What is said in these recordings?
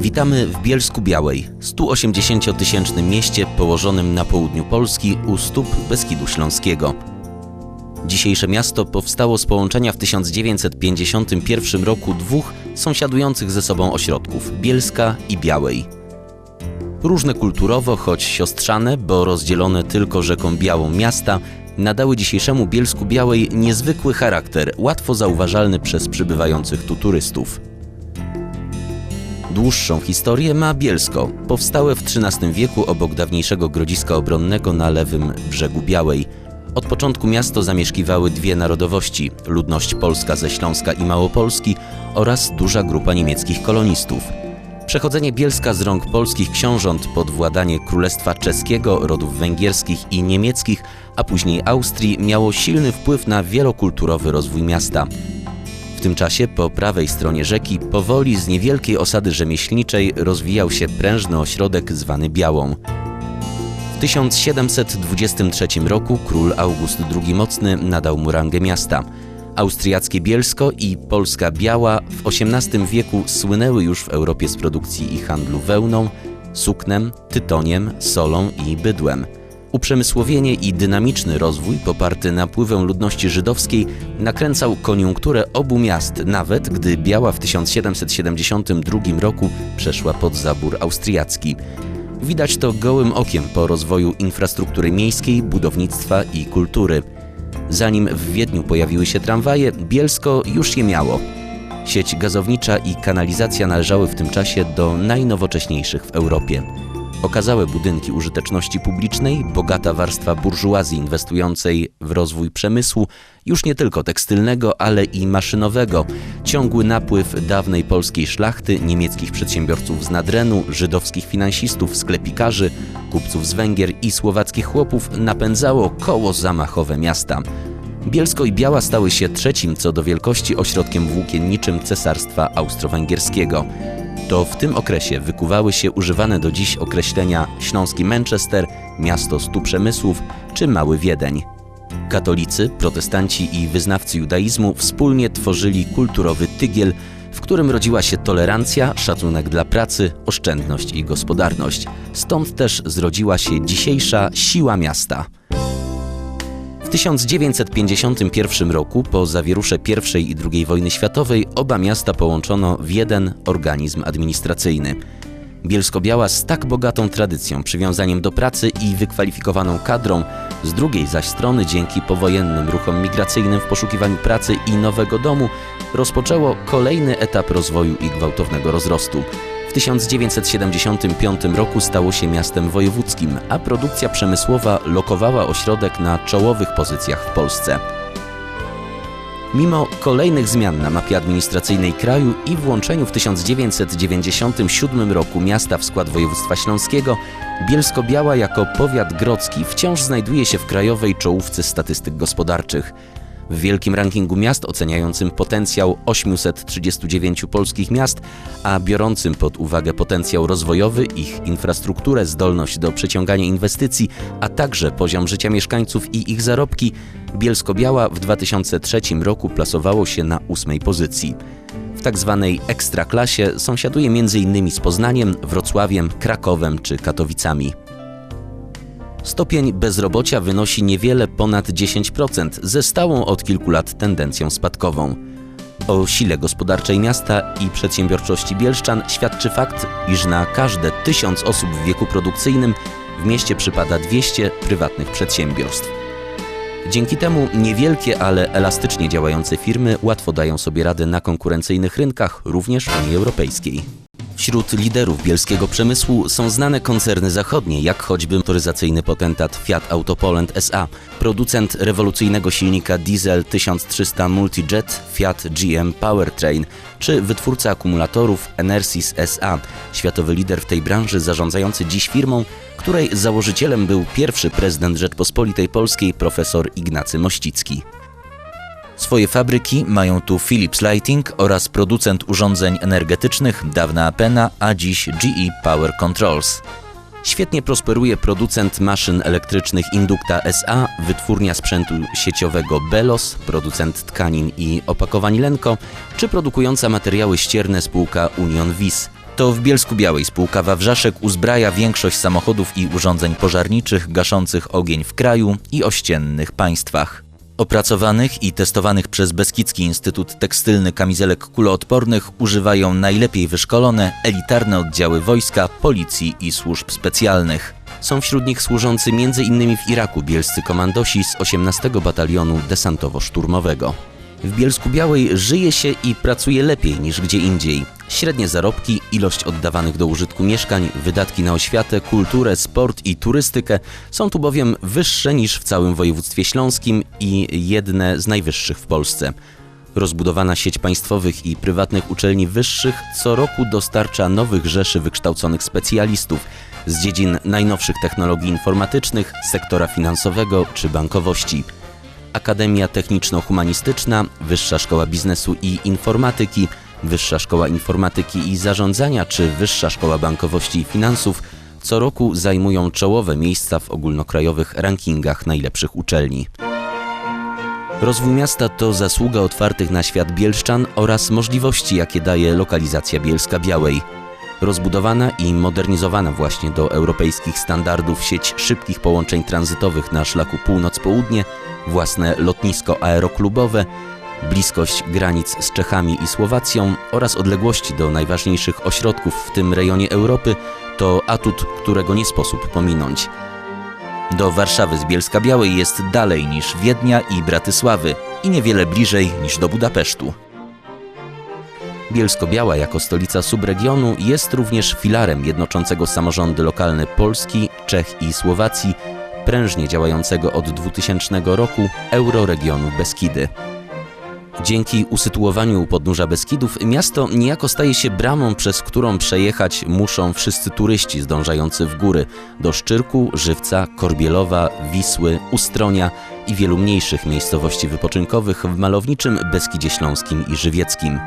Witamy w Bielsku Białej, 180-tysięcznym mieście położonym na południu Polski u stóp Beskidu Śląskiego. Dzisiejsze miasto powstało z połączenia w 1951 roku dwóch sąsiadujących ze sobą ośrodków Bielska i Białej. Różne kulturowo, choć siostrzane, bo rozdzielone tylko rzeką Białą miasta, nadały dzisiejszemu Bielsku Białej niezwykły charakter, łatwo zauważalny przez przybywających tu turystów. Dłuższą historię ma Bielsko, powstałe w XIII wieku obok dawniejszego grodziska obronnego na lewym brzegu Białej. Od początku miasto zamieszkiwały dwie narodowości: ludność polska ze Śląska i Małopolski oraz duża grupa niemieckich kolonistów. Przechodzenie Bielska z rąk polskich książąt pod władanie Królestwa Czeskiego, rodów węgierskich i niemieckich, a później Austrii miało silny wpływ na wielokulturowy rozwój miasta. W tym czasie po prawej stronie rzeki powoli z niewielkiej osady rzemieślniczej rozwijał się prężny ośrodek zwany Białą. W 1723 roku król August II Mocny nadał mu rangę miasta. Austriackie Bielsko i polska Biała w XVIII wieku słynęły już w Europie z produkcji i handlu wełną, suknem, tytoniem, solą i bydłem. Uprzemysłowienie i dynamiczny rozwój poparty napływem ludności żydowskiej nakręcał koniunkturę obu miast, nawet gdy Biała w 1772 roku przeszła pod zabór austriacki. Widać to gołym okiem po rozwoju infrastruktury miejskiej, budownictwa i kultury. Zanim w Wiedniu pojawiły się tramwaje, Bielsko już je miało. Sieć gazownicza i kanalizacja należały w tym czasie do najnowocześniejszych w Europie. Okazałe budynki użyteczności publicznej, bogata warstwa burżuazji inwestującej w rozwój przemysłu, już nie tylko tekstylnego, ale i maszynowego, ciągły napływ dawnej polskiej szlachty, niemieckich przedsiębiorców z Nadrenu, żydowskich finansistów, sklepikarzy, kupców z Węgier i słowackich chłopów napędzało koło zamachowe miasta. Bielsko i Biała stały się trzecim co do wielkości ośrodkiem włókienniczym Cesarstwa Austro-Węgierskiego. To w tym okresie wykuwały się używane do dziś określenia Śląski Manchester, Miasto Stu Przemysłów czy Mały Wiedeń. Katolicy, protestanci i wyznawcy judaizmu wspólnie tworzyli kulturowy tygiel, w którym rodziła się tolerancja, szacunek dla pracy, oszczędność i gospodarność. Stąd też zrodziła się dzisiejsza siła miasta. W 1951 roku, po zawierusze I i II wojny światowej, oba miasta połączono w jeden organizm administracyjny. Bielsko-Biała z tak bogatą tradycją, przywiązaniem do pracy i wykwalifikowaną kadrą, z drugiej zaś strony dzięki powojennym ruchom migracyjnym w poszukiwaniu pracy i nowego domu, rozpoczęło kolejny etap rozwoju i gwałtownego rozrostu. W 1975 roku stało się miastem wojewódzkim, a produkcja przemysłowa lokowała ośrodek na czołowych pozycjach w Polsce. Mimo kolejnych zmian na mapie administracyjnej kraju i włączeniu w 1997 roku miasta w skład województwa śląskiego, Bielsko-Biała jako powiat grodzki wciąż znajduje się w krajowej czołówce statystyk gospodarczych. W wielkim rankingu miast oceniającym potencjał 839 polskich miast, a biorącym pod uwagę potencjał rozwojowy, ich infrastrukturę, zdolność do przyciągania inwestycji, a także poziom życia mieszkańców i ich zarobki, Bielsko-Biała w 2003 roku plasowało się na ósmej pozycji. W tak zwanej ekstraklasie sąsiaduje m.in. z Poznaniem, Wrocławiem, Krakowem czy Katowicami. Stopień bezrobocia wynosi niewiele ponad 10%, ze stałą od kilku lat tendencją spadkową. O sile gospodarczej miasta i przedsiębiorczości Bielszczan świadczy fakt, iż na każde tysiąc osób w wieku produkcyjnym w mieście przypada 200 prywatnych przedsiębiorstw. Dzięki temu niewielkie, ale elastycznie działające firmy łatwo dają sobie radę na konkurencyjnych rynkach, również Unii Europejskiej. Wśród liderów bielskiego przemysłu są znane koncerny zachodnie, jak choćby motoryzacyjny potentat Fiat Auto Poland SA, producent rewolucyjnego silnika diesel 1300 Multijet Fiat GM Powertrain, czy wytwórca akumulatorów Enersys SA, światowy lider w tej branży zarządzający dziś firmą, której założycielem był pierwszy prezydent Rzeczpospolitej Polskiej profesor Ignacy Mościcki. Swoje fabryki mają tu Philips Lighting oraz producent urządzeń energetycznych, dawna Apena, a dziś GE Power Controls. Świetnie prosperuje producent maszyn elektrycznych Indukta SA, wytwórnia sprzętu sieciowego Belos, producent tkanin i opakowań Lenko, czy produkująca materiały ścierne spółka Union Vis. To w Bielsku Białej spółka Wawrzaszek uzbraja większość samochodów i urządzeń pożarniczych gaszących ogień w kraju i ościennych państwach. Opracowanych i testowanych przez Beskidzki Instytut Tekstylny kamizelek kuloodpornych używają najlepiej wyszkolone, elitarne oddziały wojska, policji i służb specjalnych. Są wśród nich służący m.in. w Iraku bielscy komandosi z 18 Batalionu Desantowo-Szturmowego. W Bielsku Białej żyje się i pracuje lepiej niż gdzie indziej. Średnie zarobki, ilość oddawanych do użytku mieszkań, wydatki na oświatę, kulturę, sport i turystykę są tu bowiem wyższe niż w całym województwie śląskim i jedne z najwyższych w Polsce. Rozbudowana sieć państwowych i prywatnych uczelni wyższych co roku dostarcza nowych rzeszy wykształconych specjalistów z dziedzin najnowszych technologii informatycznych, sektora finansowego czy bankowości. Akademia Techniczno-Humanistyczna, Wyższa Szkoła Biznesu i Informatyki, Wyższa Szkoła Informatyki i Zarządzania czy Wyższa Szkoła Bankowości i Finansów co roku zajmują czołowe miejsca w ogólnokrajowych rankingach najlepszych uczelni. Rozwój miasta to zasługa otwartych na świat Bielszczan oraz możliwości, jakie daje lokalizacja Bielska Białej. Rozbudowana i modernizowana właśnie do europejskich standardów sieć szybkich połączeń tranzytowych na szlaku północ-południe, własne lotnisko aeroklubowe, bliskość granic z Czechami i Słowacją oraz odległości do najważniejszych ośrodków w tym rejonie Europy to atut, którego nie sposób pominąć. Do Warszawy z Bielska Białej jest dalej niż Wiednia i Bratysławy i niewiele bliżej niż do Budapesztu. Bielsko-Biała jako stolica subregionu jest również filarem jednoczącego samorządy lokalne Polski, Czech i Słowacji, prężnie działającego od 2000 roku Euroregionu Beskidy. Dzięki usytuowaniu podnóża Beskidów miasto niejako staje się bramą, przez którą przejechać muszą wszyscy turyści zdążający w góry do Szczyrku, Żywca, Korbielowa, Wisły, Ustronia i wielu mniejszych miejscowości wypoczynkowych w malowniczym Beskidzie Śląskim i Żywieckim.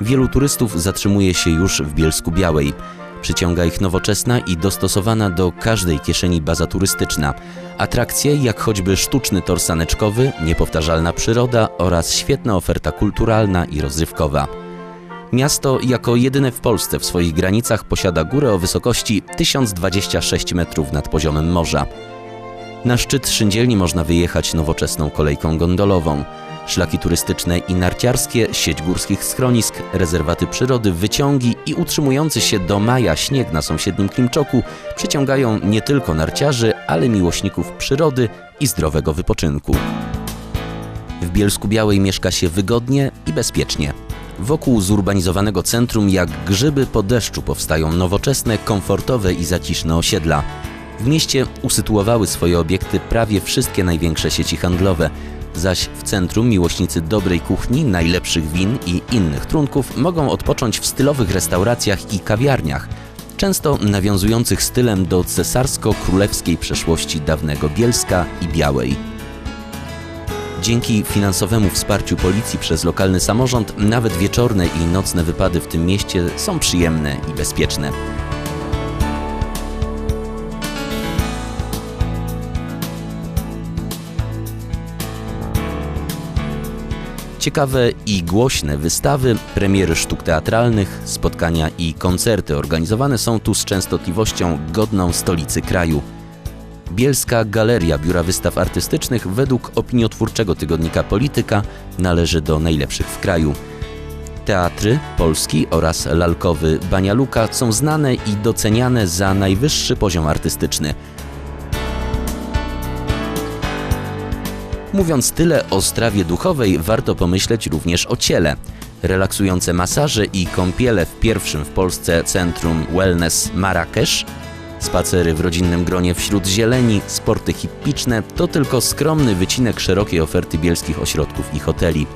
Wielu turystów zatrzymuje się już w Bielsku Białej. Przyciąga ich nowoczesna i dostosowana do każdej kieszeni baza turystyczna. Atrakcje jak choćby sztuczny tor saneczkowy, niepowtarzalna przyroda oraz świetna oferta kulturalna i rozrywkowa. Miasto jako jedyne w Polsce w swoich granicach posiada górę o wysokości 1026 metrów nad poziomem morza. Na szczyt szyndzielni można wyjechać nowoczesną kolejką gondolową. Szlaki turystyczne i narciarskie, sieć górskich schronisk, rezerwaty przyrody, wyciągi i utrzymujący się do maja śnieg na sąsiednim Klimczoku przyciągają nie tylko narciarzy, ale miłośników przyrody i zdrowego wypoczynku. W Bielsku Białej mieszka się wygodnie i bezpiecznie. Wokół zurbanizowanego centrum jak grzyby po deszczu powstają nowoczesne, komfortowe i zaciszne osiedla. W mieście usytuowały swoje obiekty prawie wszystkie największe sieci handlowe, zaś w centrum miłośnicy dobrej kuchni, najlepszych win i innych trunków mogą odpocząć w stylowych restauracjach i kawiarniach, często nawiązujących stylem do cesarsko-królewskiej przeszłości dawnego Bielska i Białej. Dzięki finansowemu wsparciu policji przez lokalny samorząd, nawet wieczorne i nocne wypady w tym mieście są przyjemne i bezpieczne. Ciekawe i głośne wystawy, premiery sztuk teatralnych, spotkania i koncerty organizowane są tu z częstotliwością godną stolicy kraju. Bielska Galeria Biura Wystaw Artystycznych według opiniotwórczego tygodnika Polityka należy do najlepszych w kraju. Teatry Polski oraz lalkowy Bania Luka są znane i doceniane za najwyższy poziom artystyczny – Mówiąc tyle o strawie duchowej, warto pomyśleć również o ciele. Relaksujące masaże i kąpiele w pierwszym w Polsce centrum wellness Marrakesz, spacery w rodzinnym gronie wśród zieleni, sporty hippiczne to tylko skromny wycinek szerokiej oferty bielskich ośrodków i hoteli.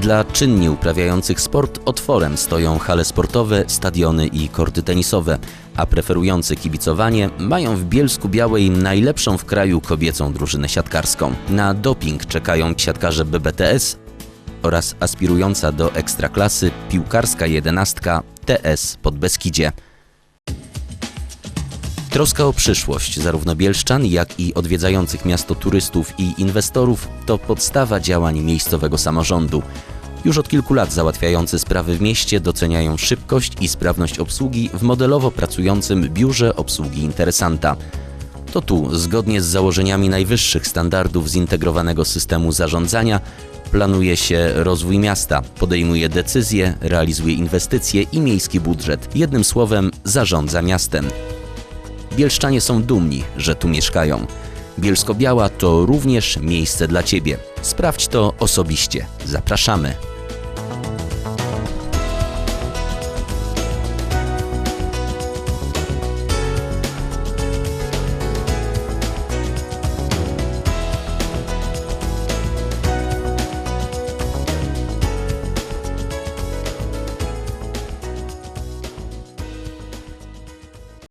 Dla czynnie uprawiających sport otworem stoją hale sportowe, stadiony i korty tenisowe, a preferujący kibicowanie mają w Bielsku Białej najlepszą w kraju kobiecą drużynę siatkarską. Na doping czekają siatkarze BBTS oraz aspirująca do ekstraklasy piłkarska jedenastka TS Podbeskidzie. Troska o przyszłość zarówno bielszczan, jak i odwiedzających miasto turystów i inwestorów to podstawa działań miejscowego samorządu. Już od kilku lat załatwiający sprawy w mieście doceniają szybkość i sprawność obsługi w modelowo pracującym biurze obsługi interesanta. To tu, zgodnie z założeniami najwyższych standardów zintegrowanego systemu zarządzania, planuje się rozwój miasta, podejmuje decyzje, realizuje inwestycje i miejski budżet. Jednym słowem, zarządza miastem. Bielszczanie są dumni, że tu mieszkają. Bielsko-Biała to również miejsce dla Ciebie. Sprawdź to osobiście. Zapraszamy.